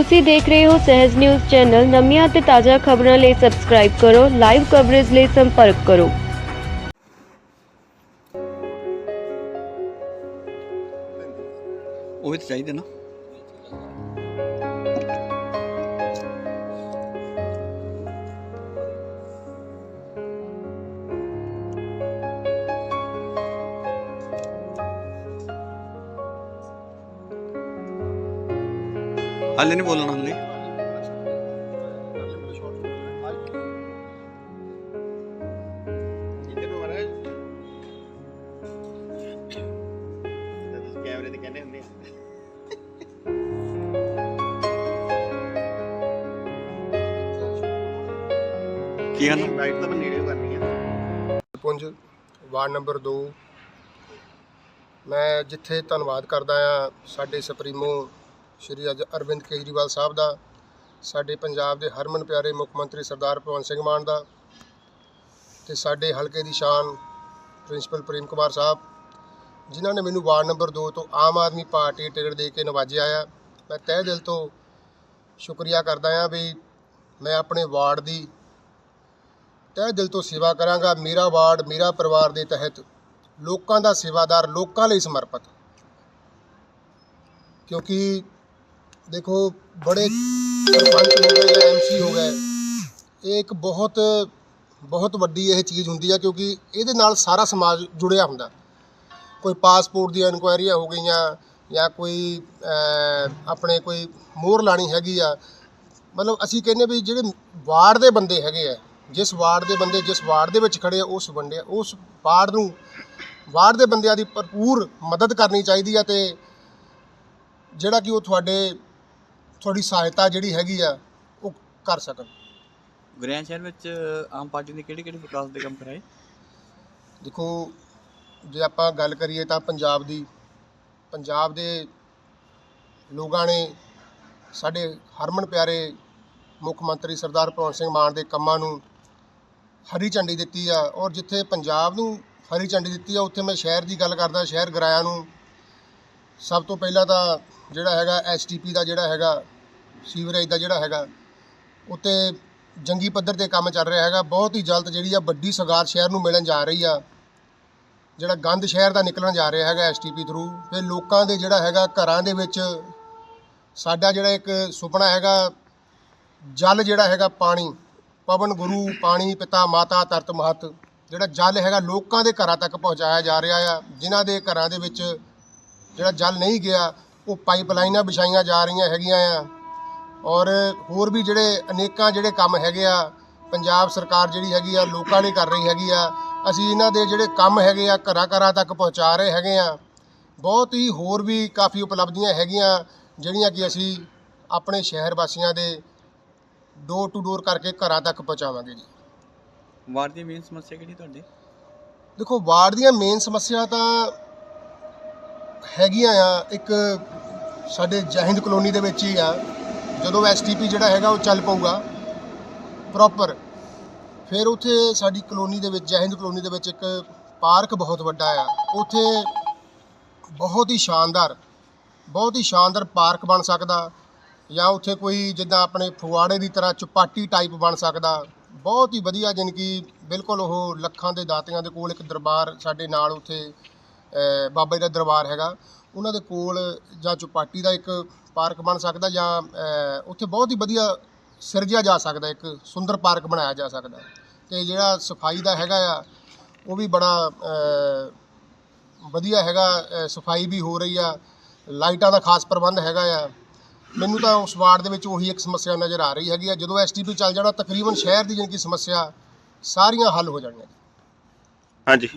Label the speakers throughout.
Speaker 1: ਤੁਸੀਂ ਦੇਖ ਰਹੇ ਹੋ ਸਹਿਜ ਨਿਊਜ਼ ਚੈਨਲ। ਨਵੀਆਂ ਅਤੇ ਤਾਜ਼ਾ ਖਬਰਾਂ ਲਈ ਸਬਸਕ੍ਰਾਈਬ ਕਰੋ ਲਾਈਵ ਕਵਰੇਜ ਲਈ ਸੰਪਰਕ ਕਰੋ।
Speaker 2: ਉਹ ਵੀ ਤਾਂ ਚਾਹੀਦੇ ਨਾ। ਹਾਲੇ ਨਹੀਂ ਬੋਲਣਾ ਹਾਲੇ।
Speaker 3: ਕੈਮਰੇ ਤੇ ਕਹਿੰਦੇ ਹੁੰਦੇ
Speaker 2: ਕੀ ਹਨ
Speaker 3: ਲਾਈਟ ਤਾਂ ਮੈਂ ਨੇੜੇ ਕਰਨੀ ਆ
Speaker 4: ਪੁੰਜ, ਵਾਰਡ ਨੰਬਰ 2 ਮੈਂ ਜਿੱਥੇ ਧੰਨਵਾਦ ਕਰਦਾ ਆ ਸਾਡੇ ਸੁਪਰੀਮੋ ਸ਼੍ਰੀ ਅਜ ਅਰਵਿੰਦ ਕੇਜਰੀਵਾਲ ਸਾਹਿਬ ਦਾ, ਸਾਡੇ ਪੰਜਾਬ ਦੇ ਹਰਮਨ ਪਿਆਰੇ ਮੁੱਖ ਮੰਤਰੀ ਸਰਦਾਰ ਭਗਵੰਤ ਸਿੰਘ ਮਾਨ ਦਾ ਤੇ ਸਾਡੇ ਹਲਕੇ ਦੀ ਸ਼ਾਨ ਪ੍ਰਿੰਸੀਪਲ ਪ੍ਰੇਮ ਕੁਮਾਰ ਸਾਹਿਬ, ਜਿਨ੍ਹਾਂ ਨੇ ਮੈਨੂੰ ਵਾਰਡ ਨੰਬਰ 2 ਤੋਂ ਆਮ ਆਦਮੀ ਪਾਰਟੀ ਟਿਕਟ ਦੇ ਕੇ ਨਵਾਜਿਆ ਆ ਮੈਂ ਤਹਿ ਦਿਲ ਤੋਂ ਸ਼ੁਕਰੀਆ ਕਰਦਾ ਆ ਵੀ ਮੈਂ ਆਪਣੇ ਵਾਰਡ ਦੀ ਤਹਿ ਦਿਲ ਤੋਂ ਸੇਵਾ ਕਰਾਂਗਾ। ਮੇਰਾ ਵਾਰਡ, ਮੇਰਾ ਪਰਿਵਾਰ ਦੇ ਤਹਿਤ ਲੋਕਾਂ ਦਾ ਸੇਵਾਦਾਰ, ਲੋਕਾਂ ਲਈ ਸਮਰਪਿਤ। ਕਿਉਂਕਿ ਦੇਖੋ, ਬੜੇ ਸਰਪੰਚ ਹੋ ਗਏ ਜਾਂ ਐਮਸੀ ਹੋ ਗਏ, ਇਹ ਇੱਕ ਬਹੁਤ ਬਹੁਤ ਵੱਡੀ ਇਹ ਚੀਜ਼ ਹੁੰਦੀ ਹੈ ਕਿਉਂਕਿ ਇਹਦੇ ਨਾਲ ਸਾਰਾ ਸਮਾਜ ਜੁੜਿਆ ਹੁੰਦਾ। ਕੋਈ ਪਾਸਪੋਰਟ ਦੀਆਂ ਇਨਕੁਆਇਰੀਆਂ ਹੋ ਗਈਆਂ ਜਾਂ ਕੋਈ ਆਪਣੇ ਕੋਈ ਮੋਹਰ ਲਾਣੀ ਹੈਗੀ ਆ। ਮਤਲਬ ਅਸੀਂ ਕਹਿੰਦੇ ਵੀ ਜਿਹੜੇ ਵਾਰਡ ਦੇ ਬੰਦੇ ਹੈਗੇ ਆ, ਜਿਸ ਵਾਰਡ ਦੇ ਬੰਦੇ, ਜਿਸ ਵਾਰਡ ਦੇ ਵਿੱਚ ਖੜੇ ਆ, ਉਸ ਬੰਦੇ, ਉਸ ਵਾਰਡ ਨੂੰ, ਵਾਰਡ ਦੇ ਬੰਦਿਆਂ ਦੀ ਭਰਪੂਰ ਮਦਦ ਕਰਨੀ ਚਾਹੀਦੀ ਆ ਤੇ ਜਿਹੜਾ ਕਿ ਉਹ ਤੁਹਾਡੇ ਤੁਹਾਡੀ ਸਹਾਇਤਾ ਜਿਹੜੀ ਹੈਗੀ ਆ ਉਹ ਕਰ ਸਕਣ।
Speaker 2: ਗੁਰਿਆਂ ਸ਼ਹਿਰ ਵਿੱਚ ਆਮ ਪਾਰਟੀ ਨੇ ਕਿਹੜੇ ਕਿਹੜੇ ਵਿਕਾਸ ਦੇ ਕੰਮ ਕਰਾਏ?
Speaker 4: ਦੇਖੋ ਜੇ ਆਪਾਂ ਗੱਲ ਕਰੀਏ ਤਾਂ ਪੰਜਾਬ ਦੀ ਪੰਜਾਬ ਦੇ ਲੋਕਾਂ ਨੇ ਸਾਡੇ ਹਰਮਨ ਪਿਆਰੇ ਮੁੱਖ ਮੰਤਰੀ ਸਰਦਾਰ ਭਗਵੰਤ ਸਿੰਘ ਮਾਨ ਦੇ ਕੰਮਾਂ ਨੂੰ ਹਰੀ ਝੰਡੀ ਦਿੱਤੀ ਆ। ਔਰ ਜਿੱਥੇ ਪੰਜਾਬ ਨੂੰ ਹਰੀ ਝੰਡੀ ਦਿੱਤੀ ਆ ਉੱਥੇ ਮੈਂ ਸ਼ਹਿਰ ਦੀ ਗੱਲ ਕਰਦਾ ਸ਼ਹਿਰ ਗਰਾਇਆ ਨੂੰ ਸਭ ਤੋਂ ਪਹਿਲਾਂ ਤਾਂ ਜਿਹੜਾ ਹੈਗਾ ਐਸਟੀਪੀ ਦਾ ਜਿਹੜਾ ਹੈਗਾ, ਸੀਵਰੇਜ ਦਾ ਜਿਹੜਾ ਹੈਗਾ, ਉੱਤੇ ਜੰਗੀ ਪੱਧਰ ਤੇ ਕੰਮ ਚੱਲ ਰਿਹਾ ਹੈਗਾ। ਬਹੁਤ ਹੀ ਜਲਦ ਜਿਹੜੀ ਆ ਵੱਡੀ ਸੌਗਾਤ ਸ਼ਹਿਰ ਨੂੰ ਮਿਲਣ ਜਾ ਰਹੀ ਆ। ਜਿਹੜਾ ਗੰਦ ਸ਼ਹਿਰ ਦਾ ਨਿਕਲਣ ਜਾ ਰਿਹਾ ਹੈਗਾ ਐਸਟੀਪੀ ਥਰੂ। ਤੇ ਲੋਕਾਂ ਦੇ ਜਿਹੜਾ ਹੈਗਾ ਘਰਾਂ ਦੇ ਵਿੱਚ ਸਾਡਾ ਜਿਹੜਾ ਇੱਕ ਸੁਪਨਾ ਹੈਗਾ, ਜਲ ਜਿਹੜਾ ਹੈਗਾ ਪਾਣੀ, ਪਵਨ ਗੁਰੂ, ਪਾਣੀ, ਪਿਤਾ, ਮਾਤਾ ਤਰਤ ਮਹਤ, ਜਿਹੜਾ ਜਲ ਹੈਗਾ ਲੋਕਾਂ ਦੇ ਘਰਾਂ ਤੱਕ ਪਹੁੰਚਾਇਆ ਜਾ ਰਿਹਾ ਆ, ਜਿਨ੍ਹਾਂ ਦੇ ਘਰਾਂ ਦੇ ਵਿੱਚ ਜਿਹੜਾ ਜਲ ਨਹੀਂ ਗਿਆ ਉਹ ਪਾਈਪਲਾਈਨਾਂ ਵਿਛਾਈਆਂ ਜਾ ਰਹੀਆਂ ਹੈਗੀਆਂ ਆ। ਔਰ ਹੋਰ ਵੀ ਜਿਹੜੇ ਅਨੇਕਾਂ ਜਿਹੜੇ ਕੰਮ ਹੈਗੇ ਆ ਪੰਜਾਬ ਸਰਕਾਰ ਜਿਹੜੀ ਹੈਗੀ ਆ ਲੋਕਾਂ ਲਈ ਕਰ ਰਹੀ ਹੈਗੀ ਆ। ਅਸੀਂ ਇਹਨਾਂ ਦੇ ਜਿਹੜੇ ਕੰਮ ਹੈਗੇ ਆ ਘਰਾਂ ਘਰਾਂ ਤੱਕ ਪਹੁੰਚਾ ਰਹੇ ਹੈਗੇ ਆ। ਬਹੁਤ ਹੀ ਹੋਰ ਵੀ ਕਾਫੀ ਉਪਲਬਧੀਆਂ ਹੈਗੀਆਂ ਜਿਹੜੀਆਂ ਕਿ ਅਸੀਂ ਆਪਣੇ ਸ਼ਹਿਰ ਵਾਸੀਆਂ ਦੇ ਡੋਰ ਟੂ ਡੋਰ ਕਰਕੇ ਘਰਾਂ ਤੱਕ ਪਹੁੰਚਾਵਾਂਗੇ ਜੀ।
Speaker 2: ਵਾਰਡ ਦੀ ਮੇਨ ਸਮੱਸਿਆ ਕਿਹੜੀ ਤੁਹਾਡੀ?
Speaker 4: ਦੇਖੋ ਵਾਰਡ ਦੀਆਂ ਮੇਨ ਸਮੱਸਿਆ ਤਾਂ ਹੈਗੀਆਂ ਆ, ਇੱਕ ਸਾਡੇ ਜਹਿੰਦ ਕਲੋਨੀ ਦੇ ਵਿੱਚ ਹੀ ਆ। ਜਦੋਂ ਐਸਟੀਪੀ ਜਿਹੜਾ ਹੈਗਾ ਉਹ ਚੱਲ ਪਊਗਾ ਪ੍ਰੋਪਰ ਫਿਰ ਉੱਥੇ ਸਾਡੀ ਕਲੋਨੀ ਦੇ ਵਿੱਚ ਜਹਿੰਦ ਕਲੋਨੀ ਦੇ ਵਿੱਚ ਇੱਕ ਪਾਰਕ ਬਹੁਤ ਵੱਡਾ ਆ। ਉੱਥੇ ਬਹੁਤ ਹੀ ਸ਼ਾਨਦਾਰ, ਬਹੁਤ ਹੀ ਸ਼ਾਨਦਾਰ ਪਾਰਕ ਬਣ ਸਕਦਾ। ਜਾਂ ਉੱਥੇ ਕੋਈ ਜਿੱਦਾਂ ਆਪਣੇ ਫੁਆੜੇ ਦੀ ਤਰ੍ਹਾਂ ਚੁਪਾਟੀ ਟਾਈਪ ਬਣ ਸਕਦਾ। ਬਹੁਤ ਹੀ ਵਧੀਆ, ਜਾਣੀ ਕਿ ਬਿਲਕੁਲ ਉਹ ਲੱਖਾਂ ਦੇ ਦਾਤਿਆਂ ਦੇ ਕੋਲ ਇੱਕ ਦਰਬਾਰ ਸਾਡੇ ਨਾਲ ਉੱਥੇ ਬਾਬਾ ਜੀ ਦਾ ਦਰਬਾਰ ਹੈਗਾ। ਉਹਨਾਂ ਦੇ ਕੋਲ ਜਾਂ ਚੁਪਾਟੀ ਦਾ ਇੱਕ ਪਾਰਕ ਬਣ ਸਕਦਾ ਜਾਂ ਉੱਥੇ ਬਹੁਤ ਹੀ ਵਧੀਆ ਸਿਰਜਿਆ ਜਾ ਸਕਦਾ, ਇੱਕ ਸੁੰਦਰ ਪਾਰਕ ਬਣਾਇਆ ਜਾ ਸਕਦਾ। ਤੇ ਜਿਹੜਾ ਸਫ਼ਾਈ ਦਾ ਹੈਗਾ ਆ, ਉਹ ਵੀ ਬੜਾ ਵਧੀਆ ਹੈਗਾ ਸਫ਼ਾਈ ਵੀ ਹੋ ਰਹੀ ਆ। ਲਾਈਟਾਂ ਦਾ ਖਾਸ ਪ੍ਰਬੰਧ ਹੈਗਾ ਆ। ਮੈਨੂੰ ਤਾਂ ਉਸ ਵਾਰਡ ਦੇ ਵਿੱਚ ਉਹੀ ਇੱਕ ਸਮੱਸਿਆ ਨਜ਼ਰ ਆ ਰਹੀ ਹੈਗੀ ਆ। ਜਦੋਂ ਐਸਟੀਪੀ ਚੱਲ ਜਾਣਾ, ਤਕਰੀਬਨ ਸ਼ਹਿਰ ਦੀ ਜਿਹੜੀ ਸਮੱਸਿਆ ਸਾਰੀਆਂ ਹੱਲ ਹੋ ਜਾਣੀਆਂ।
Speaker 3: ਹਾਂਜੀ।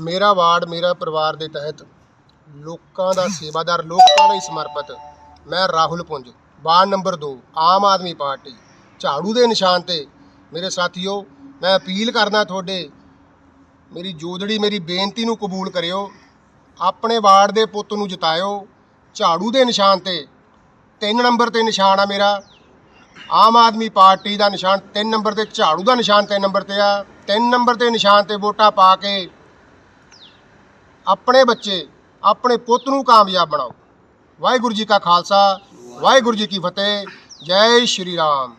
Speaker 4: ਮੇਰਾ ਵਾਰਡ ਮੇਰਾ ਪਰਿਵਾਰ ਦੇ ਤਹਿਤ ਲੋਕਾਂ ਦਾ ਸੇਵਾਦਾਰ, ਲੋਕਾਂ ਲਈ ਸਮਰਪਿਤ ਮੈਂ Rahul Punj, ward number 2 Aam Aadmi party, ਝਾੜੂ ਦੇ ਨਿਸ਼ਾਨ ਤੇ। ਮੇਰੇ ਸਾਥੀਓ, ਮੈਂ ਅਪੀਲ ਕਰਦਾ ਤੁਹਾਡੇ, ਮੇਰੀ ਜੋਦੜੀ, ਮੇਰੀ ਬੇਨਤੀ ਨੂੰ ਕਬੂਲ ਕਰਿਓ। ਆਪਣੇ ਵਾਰਡ ਦੇ ਪੁੱਤ ਨੂੰ ਜਿਤਾਇਓ। ਝਾੜੂ ਦੇ ਨਿਸ਼ਾਨ ਤੇ 3 ਨੰਬਰ ਤੇ ਨਿਸ਼ਾਨ ਆ ਮੇਰਾ। ਆਮ ਆਦਮੀ ਪਾਰਟੀ ਦਾ ਨਿਸ਼ਾਨ 3 ਨੰਬਰ ਤੇ, ਝਾੜੂ ਦਾ ਨਿਸ਼ਾਨ 3 ਨੰਬਰ ਤੇ ਆ। 3 ਨੰਬਰ ਤੇ ਨਿਸ਼ਾਨ ਤੇ ਵੋਟਾਂ ਪਾ ਕੇ ਆਪਣੇ ਬੱਚੇ, ਆਪਣੇ ਪੁੱਤ ਨੂੰ ਕਾਮਯਾਬ ਬਣਾਓ। ਵਾਹਿਗੁਰੂ ਜੀ ਕਾ ਖਾਲਸਾ, ਵਾਹਿਗੁਰੂ ਜੀ ਕੀ ਫਤਿਹ। ਜੈ ਸ਼੍ਰੀ ਰਾਮ।